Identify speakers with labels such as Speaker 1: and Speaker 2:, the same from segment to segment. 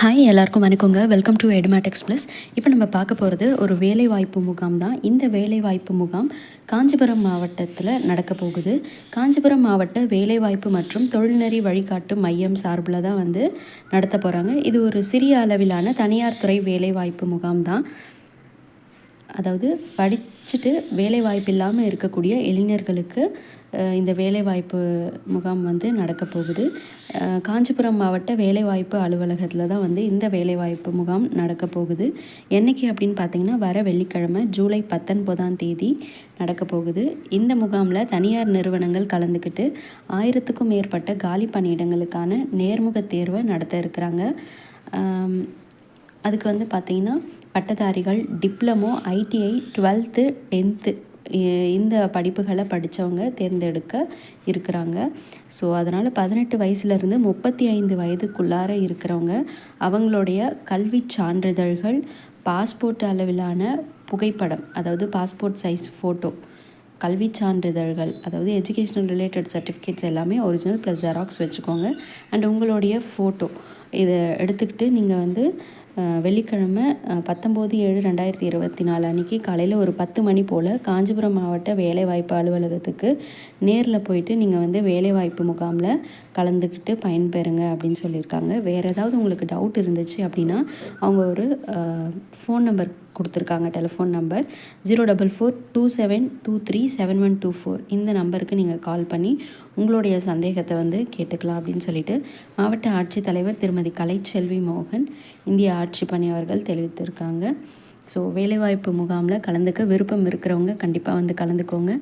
Speaker 1: Hi எல்லாருக்கும் வணக்கங்க. Welcome to Edumatics plus இப்போ நம்ம பார்க்க போகிறது ஒரு வேலைவாய்ப்பு முகாம் தான். இந்த வேலைவாய்ப்பு முகாம் காஞ்சிபுரம் மாவட்டத்தில் நடக்க போகுது. காஞ்சிபுரம் மாவட்ட வேலைவாய்ப்பு மற்றும் தொழில்நெறி வழிகாட்டு மையம் சார்பில் தான் வந்து நடத்த போகிறாங்க இது ஒரு சிறிய அளவிலான தனியார் துறை வேலைவாய்ப்பு முகாம் தான். அதாவது படிச்சுட்டு வேலை வாய்ப்பு இல்லாமல் இருக்கக்கூடிய இளைஞர்களுக்கு இந்த வேலைவாய்ப்பு முகாம் வந்து நடக்க போகுது. காஞ்சிபுரம் மாவட்ட வேலைவாய்ப்பு அலுவலகத்தில் தான் வந்து இந்த வேலைவாய்ப்பு முகாம் நடக்க போகுது. என்னைக்கு அப்படின்னு பார்த்தீங்கன்னா வர வெள்ளிக்கிழமை ஜூலை பத்தொன்பதாம் தேதி நடக்க போகுது. இந்த முகாமில் தனியார் நிறுவனங்கள் கலந்துக்கிட்டு ஆயிரத்துக்கும் மேற்பட்ட காலி பணியிடங்களுக்கான நேர்முக தேர்வை நடத்த இருக்கிறாங்க. அதுக்கு வந்து பார்த்திங்கன்னா பட்டதாரிகள் டிப்ளமோ ஐடிஐ டுவெல்த்து டென்த்து இந்த படிப்புகளை படித்தவங்க தேர்ந்தெடுக்க இருக்கிறாங்க. ஸோ அதனால் பதினெட்டு வயசுலேருந்து முப்பத்தி ஐந்து வயதுக்குள்ளார இருக்கிறவங்க அவங்களுடைய கல்வி சான்றிதழ்கள் பாஸ்போர்ட் அளவிலான புகைப்படம் அதாவது பாஸ்போர்ட் சைஸ் ஃபோட்டோ கல்வி சான்றிதழ்கள் அதாவது எஜுகேஷனல் ரிலேட்டட் சர்டிஃபிகேட்ஸ் எல்லாமே ஒரிஜினல் ப்ளஸ் ஜெராக்ஸ் வச்சுக்கோங்க. அண்ட் உங்களுடைய ஃபோட்டோ இதை எடுத்துக்கிட்டு நீங்கள் வந்து வெள்ளிக்கிழமை பத்தொம்போது ஏழு ரெண்டாயிரத்தி இருபத்தி நாலு அன்றைக்கி காலையில் ஒரு பத்து மணி போல் காஞ்சிபுரம் மாவட்ட வேலைவாய்ப்பு அலுவலகத்துக்கு நேரில் போயிட்டு நீங்கள் வந்து வேலைவாய்ப்பு முகாமில் கலந்துக்கிட்டு பயன்பெறுங்க அப்படின்னு சொல்லியிருக்காங்க. வேறு ஏதாவது உங்களுக்கு டவுட் இருந்துச்சு அப்படின்னா அவங்க ஒரு ஃபோன் நம்பர் கொடுத்துருக்காங்க telephone number zero double four two seven two three seven one two four இந்த நம்பருக்கு நீங்கள் கால் பண்ணி உங்களுடைய சந்தேகத்தை வந்து கேட்டுக்கலாம் அப்படின்னு சொல்லிட்டு மாவட்ட ஆட்சித்தலைவர் திருமதி கலைச்செல்வி மோகன் இந்திய ஆட்சி பணியவர்கள் தெரிவித்திருக்காங்க. ஸோ வேலைவாய்ப்பு முகாமில் கலந்துக்க விருப்பம் இருக்கிறவங்க கண்டிப்பாக வந்து கலந்துக்கோங்க.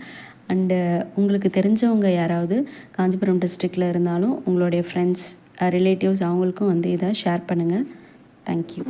Speaker 1: அண்டு உங்களுக்கு தெரிஞ்சவங்க யாராவது காஞ்சிபுரம் டிஸ்ட்ரிக்டில் இருந்தாலும் உங்களுடைய ஃப்ரெண்ட்ஸ் ரிலேட்டிவ்ஸ் அவங்களுக்கும் வந்து இதை ஷேர் பண்ணுங்கள் தேங்க்யூ